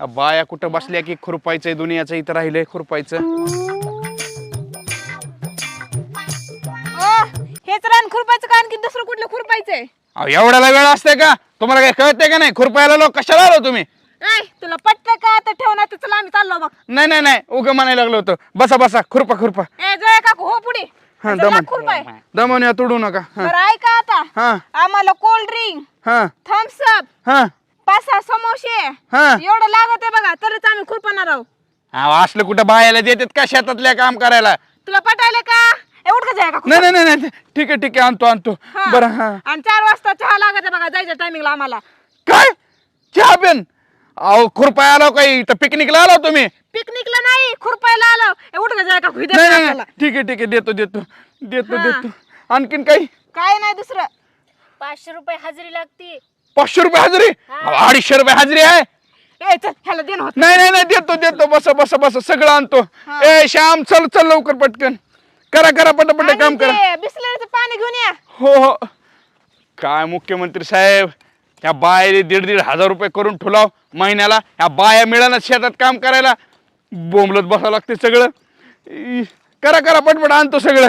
बाया कुठं बसल्या की खुरपायचंय दुनियाचं इथं राहिलंय खुरपायचं. हेच रान खुरपायचं का आणखी दुसरं कुठलं खुरपायचंय? अहो, एवढ्याला वेळ असते का? तुम्हाला काय कळतंय का नाही? खुरपायला लोक कशाला आलो तुम्ही? तुला पटतं का? तर चला आम्ही चाललो बघ. नाही नाही नाही उगं म्हणायला लागलो होतं. बसा बसा खुरपा खुरपा. ए जय काकू हो पुढे. हा चला, दमन. खुरपाय. दमन या तुडू नका. हा. बरं ऐका आता. हा. आम्हाला कोल्ड ड्रिंक हा. थम्स अप हा. पाच सहा समोसे. हा. एवढं लागत आहे बघा तरच आम्ही खुरपणार आहोत. अहो, असलं कुठं बायाला देतात का शेतातल्या काम करायला? तुला पटायला का? एवढं का जाय काकू नाही नाही नाही नाही. ठीक आहे ठीक आहे आणतो आणतो. हा. बरं हा. आणि चार वाजता चहा लागत आहे बघा जायच्या टायमिंगला आम्हाला. काय? चहा पेन. अहो खुरपाय आलो काही इथं? पिकनिकला आलो तुम्ही? पिकनिकला नाही खुरपायला आलो. एवढं का जाय काकू इथे नाही नाही आपल्याला. नाही. ठीक आहे ठीक आहे. देतो देतो. देतो हा. देतो. आणखीन काही? काय नाही दुसरं. पाचशे रुपये हजेरी लागती. पाचशे रुपये हजेरी. अडीचशे रुपये हजेरी आहे. ए चल ह्याला दे ना होत. नाही नाही नाही देतो देतो. बस बस बस. सगळं आणतो. ए श्याम चल चल लवकर पटकन. करा करा पटापट काम करा. बिसलरीचं पाणी घेऊन या. हो हो. काय मुख्यमंत्री साहेब त्या बायाने दीड दीड हजार रुपये करून ठुलाव महिन्याला. ह्या बाया मिळालं शेतात काम करायला. बोंबलत बसावं लागते सगळं. ई, करा करा पटपट आणतो सगळं.